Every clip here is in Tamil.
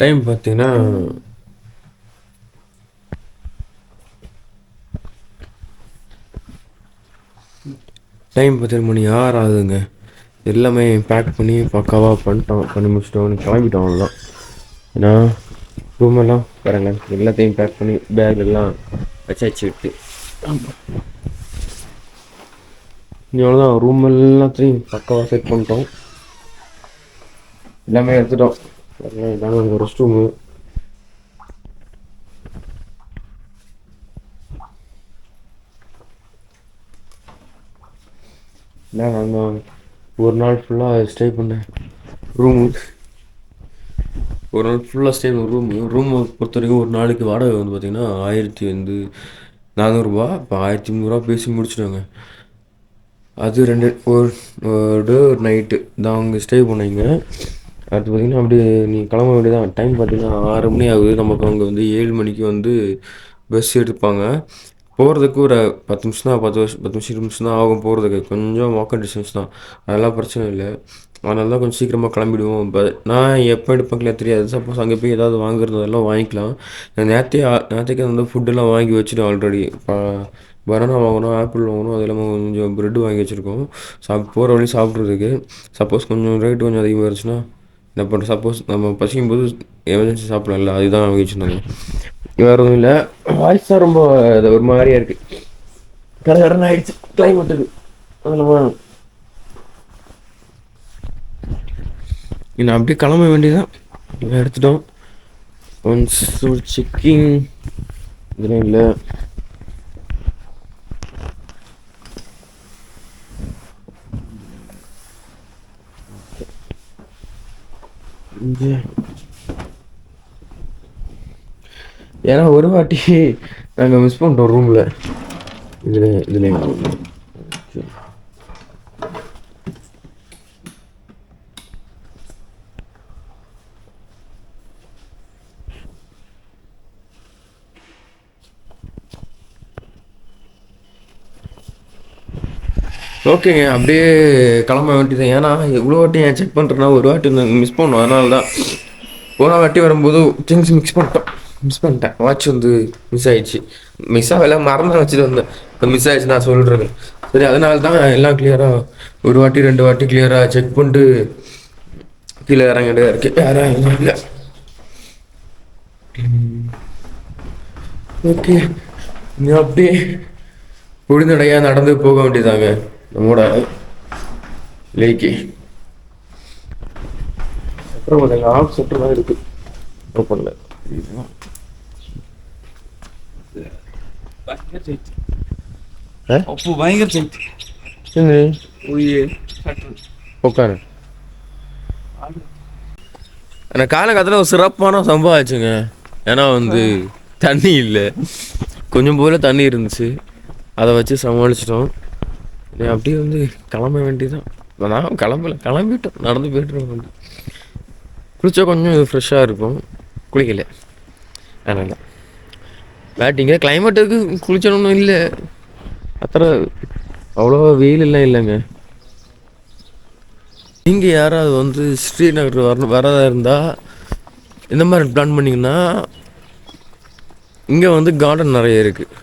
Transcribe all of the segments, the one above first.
டைம் பார்த்தீங்கன்னா டைம் பத்து மணி ஆறு ஆகுதுங்க. எல்லாமே பேக் பண்ணி பக்காவாக பண்ணிட்டோம். பண்ணி முடிச்சிட்டோம் கிளம்பிட்டோம் அவ்வளோதான் ஏன்னா ரூம் எல்லாம் எல்லாத்தையும் பேக் பண்ணி பேக் எல்லாம் வச்சாச்சு விட்டு. இனி அவ்வளோதான் ரூம் எல்லாத்தையும் பக்காவாக செட் பண்ணிட்டோம். எல்லாமே எடுத்துட்டோம். பாருங்க, இதாங்க எங்கள் ரெஸ்ட் ரூமு இல்லை நாங்கள் ஒரு நாள் ஃபுல்லாக ஸ்டே பண்ணேன் ரூமு ஒரு நாள் ஃபுல்லாக ஸ்டே பண்ண ரூமு ரூமை பொறுத்த வரைக்கும் ஒரு நாளைக்கு வாடகை வந்து பார்த்திங்கன்னா ஆயிரத்தி வந்து நானூறுரூவா இப்போ ஆயிரத்தி முந்நூறுரூவா பேசி முடிச்சிட்டாங்க அது ரெண்டு ஒரு ஒரு டே ஒரு நைட்டு தான் அங்கே ஸ்டே பண்ணீங்க அடுத்து பார்த்தீங்கன்னா அப்படியே நீ கிளம்ப வேண்டியதான் டைம் பார்த்தீங்கன்னா ஆறு மணி ஆகுது. நமக்கு அங்கே வந்து ஏழு மணிக்கு வந்து பஸ் எடுப்பாங்க. போகிறதுக்கு ஒரு பத்து நிமிஷம் தான் பத்து வருஷம் பத்து நிமிஷம் இருபது நிமிஷம் தான் ஆகும் போகிறதுக்கு கொஞ்சம் வாக்கன் டிஸ்டன்ஸ் தான். அதெல்லாம் பிரச்சனை இல்லை. அதனால தான் கொஞ்சம் சீக்கிரமாக கிளம்பிடுவோம். பட் நான் எப்போ எடுப்பாங்களே தெரியாது. சப்போஸ் அங்கே போய் ஏதாவது வாங்குறதெல்லாம் வாங்கிக்கலாம். நான் நேற்றே நேற்றுக்கு வந்து ஃபுட்டெல்லாம் வாங்கி வச்சுட்டேன் ஆல்ரெடி பனானா வாங்கணும் ஆப்பிள் வாங்கணும் அது இல்லாமல் கொஞ்சம் ப்ரெட் வாங்கி வச்சுருக்கோம். சாப் போகிற வழி சாப்பிட்றதுக்கு. சப்போஸ் கொஞ்சம் ரேட் கொஞ்சம் அதிகமாக இருந்துச்சுன்னா இந்த பண்ணுறோம் சப்போஸ் நம்ம பசிக்கும் போது எமர்ஜென்சி சாப்பிடலாம்ல அதுதான் அவங்க வச்சுருந்தாங்க வேறு எதுவும் இல்லை. வாய்ஸ் தான் ரொம்ப ஒரு மாதிரியா இருக்குது கடை கடன் ஆயிடுச்சு. கிளைமேட்டுக்கு அதில் நான் அப்படியே கிளம்ப வேண்டியதான் எடுத்துட்டோம். ஒன்ஸ் செக்கிங் இதெல்லாம் இல்லை. இங்கே. ஏன்னா ஒரு வாட்டி நாங்கள் மிஸ் பண்ணிட்டோம் ரூமில் இதில் இதில் ஓகேங்க அப்படியே கிளம்ப வேண்டியது ஏன்னா எவ்வளோ வாட்டி ஏன் செக் பண்ணுறேன்னா ஒரு வாட்டி மிஸ் பண்ணோம். அதனால தான் போன வாட்டி வரும்போது திங்ஸ் மிக்ஸ் பண்ணிட்டோம். மிஸ் பண்ணிட்டேன். வாட்ச் வந்து மிஸ் ஆயிடுச்சு. மிஸ் ஆகல மறந்து வச்சுட்டு வந்தேன். இப்போ மிஸ் ஆயிடுச்சு நான் சொல்கிறது சரி அதனால தான் எல்லாம் கிளியராக ஒரு வாட்டி ரெண்டு வாட்டி கிளியராக செக் பண்ணிட்டு கீழே இறங்கிட்டு இருக்கு. யாரும் இல்லை. ஓகே நீ அப்படியே புரிந்தடையாக நடந்து போக வேண்டியதாங்க. நம்மோட லேக்கி. அப்புறம் கொஞ்சம் ஆஃப் செட்டர் தான் இருக்கு. ஓப்பன்ல சைட் உட்காரு. எனக்கு காலகட்டத்தில் ஒரு சிறப்பான சம்பவம் ஆச்சுங்க. ஏன்னா வந்து தண்ணி இல்லை. கொஞ்சம் போல தண்ணி இருந்துச்சு. அதை வச்சு சமாளிச்சிட்டோம். நீ அப்படியே வந்து கிளம்ப வேண்டியதான் நான் கிளம்பல கிளம்பிட்டோம். நடந்து போயிட்டு வந்து கொஞ்சம் ஃப்ரெஷ்ஷாக இருக்கும் குளிக்கல. அதனால். பேட்டிங்க கிளைமேட்டுக்கு குளிச்சணும்னு இல்லை. அத்தனை அவ்வளோ வெயிலெல்லாம் இல்லைங்க. நீங்கள் யாராவது வந்து ஸ்ரீநகர் வர வரதா இருந்தால் இந்த மாதிரி பிளான் பண்ணிங்கன்னா இங்கே வந்து கார்டன் நிறைய இருக்குது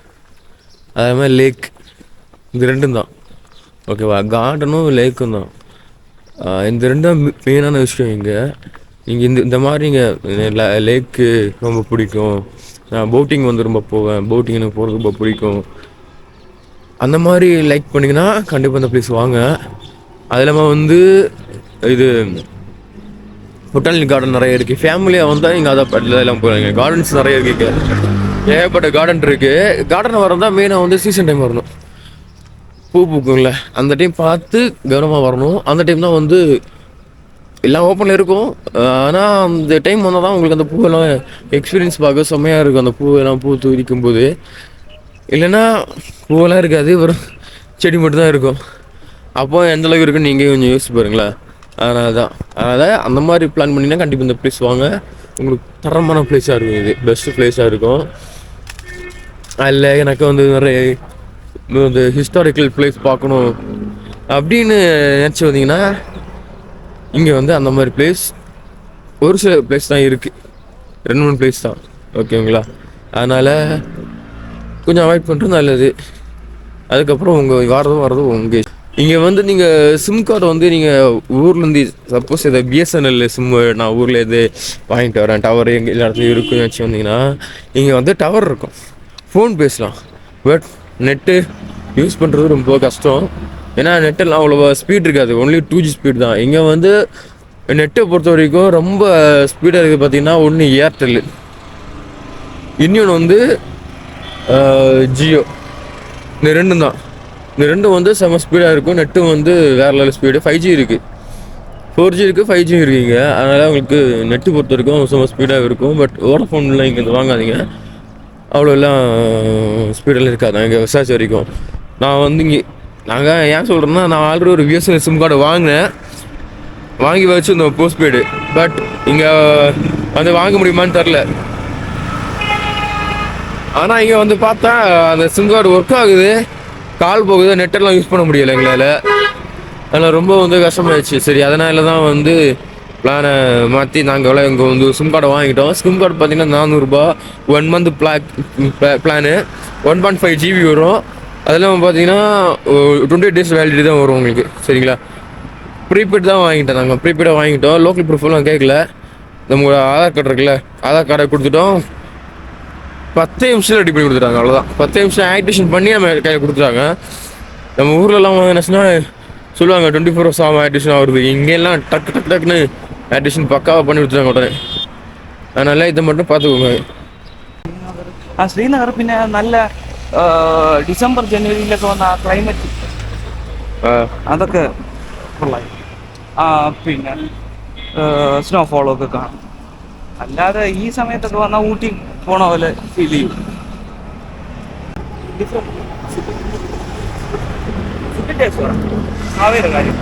அதே மாதிரி லேக் இது ரெண்டும் தான். ஓகேவா கார்டனும் லேக்கும் தான் இந்த ரெண்டும் மெயினான விஷயம் இங்கே இங்கே இந்த இந்த மாதிரி இங்கே லேக்கு ரொம்ப பிடிக்கும் நான் போட்டிங் வந்து ரொம்ப போவேன். போட்டிங் எனக்கு போகிறது ரொம்ப பிடிக்கும். அந்த மாதிரி லைக் பண்ணிங்கன்னா கண்டிப்பாக இந்த ப்ளேஸ் வாங்க. அது இல்லாமல் வந்து இது பொட்டானிக் கார்டன் நிறைய இருக்குது ஃபேமிலியாக வந்தால் இங்கே அதை பட்டில் எல்லாம் போகிறாங்க கார்டன்ஸ் நிறைய இருக்கு ஏகப்பட்ட கார்டன் இருக்குது கார்டன் வரதான் மெயினாக வந்து சீசன் டைம் வரணும். பூ பூக்கும்ல. அந்த டைம் பார்த்து கவனமாக வரணும். அந்த டைம் தான் வந்து எல்லாம் ஓப்பனில் இருக்கும். ஆனால் அந்த டைம் வந்தால் தான் உங்களுக்கு அந்த பூவெல்லாம் எக்ஸ்பீரியன்ஸ் பார்க்க செம்மையாக இருக்கும். அந்த பூவெல்லாம் பூ தூரிக்கும் போது இல்லைன்னா பூவெல்லாம் இருக்காது. வெறும் செடி மட்டும் தான் இருக்கும். அப்போ எந்த அளவுக்கு இருக்குன்னு நீங்கள் கொஞ்சம் யோசிச்சு பாருங்களேன். அதனால தான் அதனால் அந்த மாதிரி பிளான் பண்ணிங்கன்னா கண்டிப்பாக இந்த ப்ளேஸ் வாங்க. உங்களுக்கு தரமான பிளேஸாக இருக்கும் இது. பெஸ்ட்டு பிளேஸாக இருக்கும். அதில் எனக்கு வந்து நிறைய இந்த ஹிஸ்டாரிக்கல் பிளேஸ் பார்க்கணும் அப்படின்னு நினச்சி வந்தீங்கன்னா இங்கே வந்து அந்த மாதிரி பிளேஸ் ஒரு சில பிளேஸ் தான் இருக்குது ரெண்டு மூணு பிளேஸ் தான். ஓகேங்களா அதனால் கொஞ்சம் அவாய்ட் பண்ணுறது நல்லது. அதுக்கப்புறம் உங்கள் வரதும் வரதும் உங்கள் இங்கே வந்து நீங்கள் சிம் கார்டு வந்து நீங்கள் ஊர்லேருந்து சப்போஸ் இதை பிஎஸ்என்எல் சிம் நான் ஊரில் இது வாங்கிட்டு வரேன். டவர் எங்கே எல்லா இடத்துலையும் இருக்குன்னு வச்சு வந்தீங்கன்னா இங்கே வந்து டவர் இருக்கும். ஃபோன் பேசலாம் பட் நெட்டு யூஸ் பண்ணுறது ரொம்ப கஷ்டம். ஏன்னா நெட்டெல்லாம் அவ்வளோவா ஸ்பீட் இருக்காது. ஒன்லி டூ ஜி ஸ்பீட் தான். இங்கே வந்து நெட்டை பொறுத்த வரைக்கும் ரொம்ப ஸ்பீடாக இருக்குது பார்த்தீங்கன்னா ஒன்று ஏர்டெல்லு இன்னொன்று வந்து ஜியோ இந்த ரெண்டும் தான். இந்த ரெண்டும் வந்து செம ஸ்பீடாக இருக்கும். நெட்டும் வந்து வேறு லெவல் ஸ்பீடு ஃபைவ் ஜி இருக்குது ஃபோர் ஜி இருக்குது ஃபைவ் ஜி இருக்குங்க அதனால் உங்களுக்கு நெட்டு பொறுத்த வரைக்கும் செம ஸ்பீடாக இருக்கும். பட் ஓடஃபோனில் இங்கே வந்து வாங்காதீங்க. அவ்வளோ எல்லாம் ஸ்பீடெல்லாம் இருக்காது. இங்கே விசாரிச்ச வரைக்கும். நான் வந்து இங்கே நாங்கள் ஏன் சொல்கிறேன்னா நான் ஆல்ரெடி ஒரு பிஎஸ்என்எல் சிம் கார்டு வாங்கினேன். வாங்கி வச்சுருந்தோம் போஸ்ட் பெய்டு பட் இங்கே வந்து வாங்க முடியுமான்னு தெரில ஆனால் இங்கே வந்து பார்த்தா அந்த சிம் கார்டு ஒர்க் ஆகுது. கால் போகுது நெட்டெல்லாம் யூஸ் பண்ண முடியலை எங்களால். அதனால் ரொம்ப வந்து கஷ்டமாயிடுச்சு. சரி அதனால தான் வந்து பிளானை uh, மாற்றி நாங்கள் இங்கே வந்து சிம் கார்டை வாங்கிட்டோம். சிம் கார்டு பார்த்தீங்கன்னா நானூறுரூபா one month black plan one point five GB வரும். அதெல்லாம் பார்த்தீங்கன்னா டுவெண்ட்டி டேஸ் வேலிடிட்டி தான் வரும் உங்களுக்கு. சரிங்களா? ப்ரீபெய்ட் தான் வாங்கிட்டோம் நாங்கள் ப்ரீபெய்டாக வாங்கிட்டோம். லோக்கல் ப்ரூஃப்லாம் கேட்கல நம்ம ஆதார் கார்டு இருக்குல்ல ஆதார் கார்டை கொடுத்துட்டோம். பத்து நிமிஷத்தில் ரெடி பண்ணி கொடுத்துட்டாங்க அவ்வளோதான் பத்து நிமிஷம் ஆக்டிவேஷன் பண்ணி நம்ம கையில் கொடுத்துட்டாங்க. நம்ம ஊர்லலாம் வாங்கினாச்சுன்னா சொல்லுவாங்க டுவெண்ட்டி ஃபோர் ஹவர்ஸ் ஆகும் ஆக்டிவேஷன் ஆகுறது. இங்கெல்லாம் டக்கு டக்கு டக்குன்னு ஆக்டிவேஷன் பக்காவாக பண்ணி கொடுத்துட்டாங்க உடனே அதனால இதை மட்டும் பார்த்துக்கோங்க ആ ശ്രീനഗർ പിന്നെ നല്ല ആ, ഡിസംബർ ജനുവരിയിലൊക്കെ വന്ന ആ ക്ലൈമറ്റ് അതൊക്കെ കൊള്ളായി ആ പിന്നെ സ്നോഫോളൊക്കെ കാണും അല്ലാതെ ഈ സമയത്തൊക്കെ വന്നാൽ ഊട്ടി പോണ പോലെ ഫീൽ ചെയ്യും ഫുഡ് ടേസ്റ്റ് കാവേര കാര്യം